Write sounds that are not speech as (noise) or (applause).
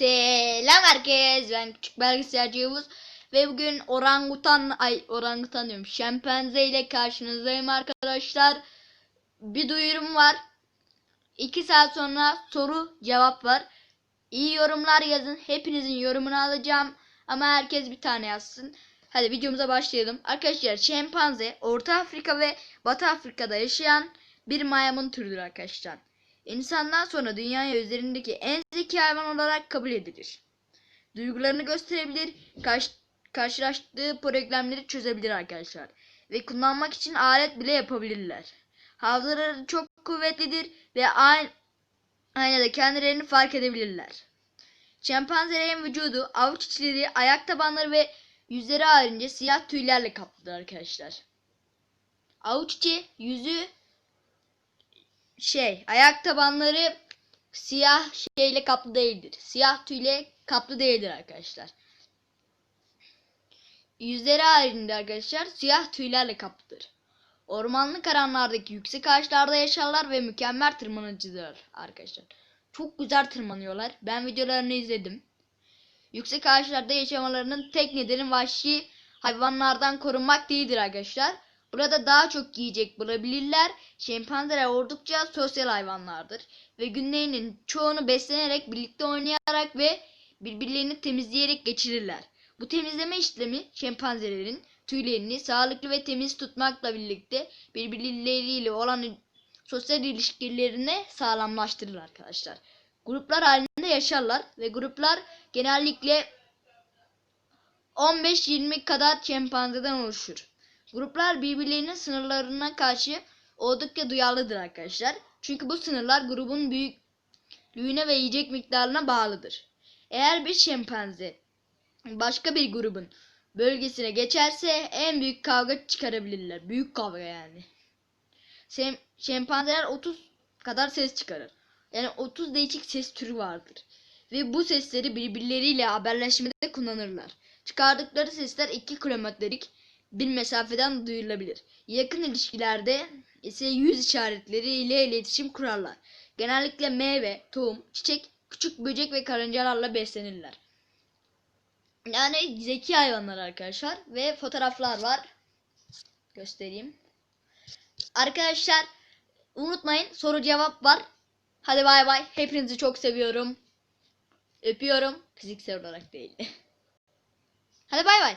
Selam herkes. Ben küçük bilgisayarcı Yavuz. Ve bugün orangutan ay orangutan diyorum. Şempanze ile karşınızdayım arkadaşlar. Bir duyurum var. 2 saat sonra soru cevap var. İyi yorumlar yazın. Hepinizin yorumunu alacağım. Ama herkes bir tane yazsın. Hadi videomuza başlayalım. Arkadaşlar şempanze Orta Afrika ve Batı Afrika'da yaşayan bir maymun türüdür arkadaşlar. İnsandan sonra dünya üzerindeki en zeki hayvan olarak kabul edilir. Duygularını gösterebilir, karş- karşılaştığı problemleri çözebilir arkadaşlar. Ve kullanmak için alet bile yapabilirler. Hafızaları çok kuvvetlidir ve aynı aynada kendilerini fark edebilirler. Şempanzelerin vücudu, avuç içleri, ayak tabanları ve yüzleri haricince siyah tüylerle kaplıdır arkadaşlar. Avuç içi, yüzü şey ayak tabanları siyah şeyle kaplı değildir. Siyah tüyle kaplı değildir arkadaşlar. Yüzleri haricinde arkadaşlar siyah tüylerle kaplıdır. Ormanlık alanlardaki yüksek ağaçlarda yaşarlar ve mükemmel tırmanıcıdır arkadaşlar. Çok güzel tırmanıyorlar. Ben videolarını izledim. Yüksek ağaçlarda yaşamalarının tek nedeni vahşi hayvanlardan korunmak değildir arkadaşlar. Burada daha çok yiyecek bulabilirler. Şempanzeler oldukça sosyal hayvanlardır. Ve günlerinin çoğunu beslenerek, birlikte oynayarak ve birbirlerini temizleyerek geçirirler. Bu temizleme işlemi şempanzelerin tüylerini sağlıklı ve temiz tutmakla birlikte birbirleriyle olan sosyal ilişkilerini sağlamlaştırır arkadaşlar. Gruplar halinde yaşarlar ve gruplar genellikle 15-20 kadar şempanzeden oluşur. Gruplar birbirlerinin sınırlarına karşı oldukça duyarlıdır arkadaşlar. Çünkü bu sınırlar grubun büyüklüğüne ve yiyecek miktarına bağlıdır. Eğer bir şempanze başka bir grubun bölgesine geçerse en büyük kavga çıkarabilirler. Büyük kavga yani. Şempanzeler 30 kadar ses çıkarır. Yani 30 değişik ses türü vardır. Ve bu sesleri birbirleriyle haberleşmede kullanırlar. Çıkardıkları sesler 2 kilometrelik bir mesafeden duyulabilir. Yakın ilişkilerde ise yüz işaretleri ile iletişim kurarlar. Genellikle meyve, tohum, çiçek, küçük böcek ve karıncalarla beslenirler. Yani zeki hayvanlar arkadaşlar ve fotoğraflar var. Göstereyim. Arkadaşlar unutmayın soru cevap var. Hadi bay bay. Hepinizi çok seviyorum. Öpüyorum. Fiziksel olarak değil. (laughs) Hadi bay bay.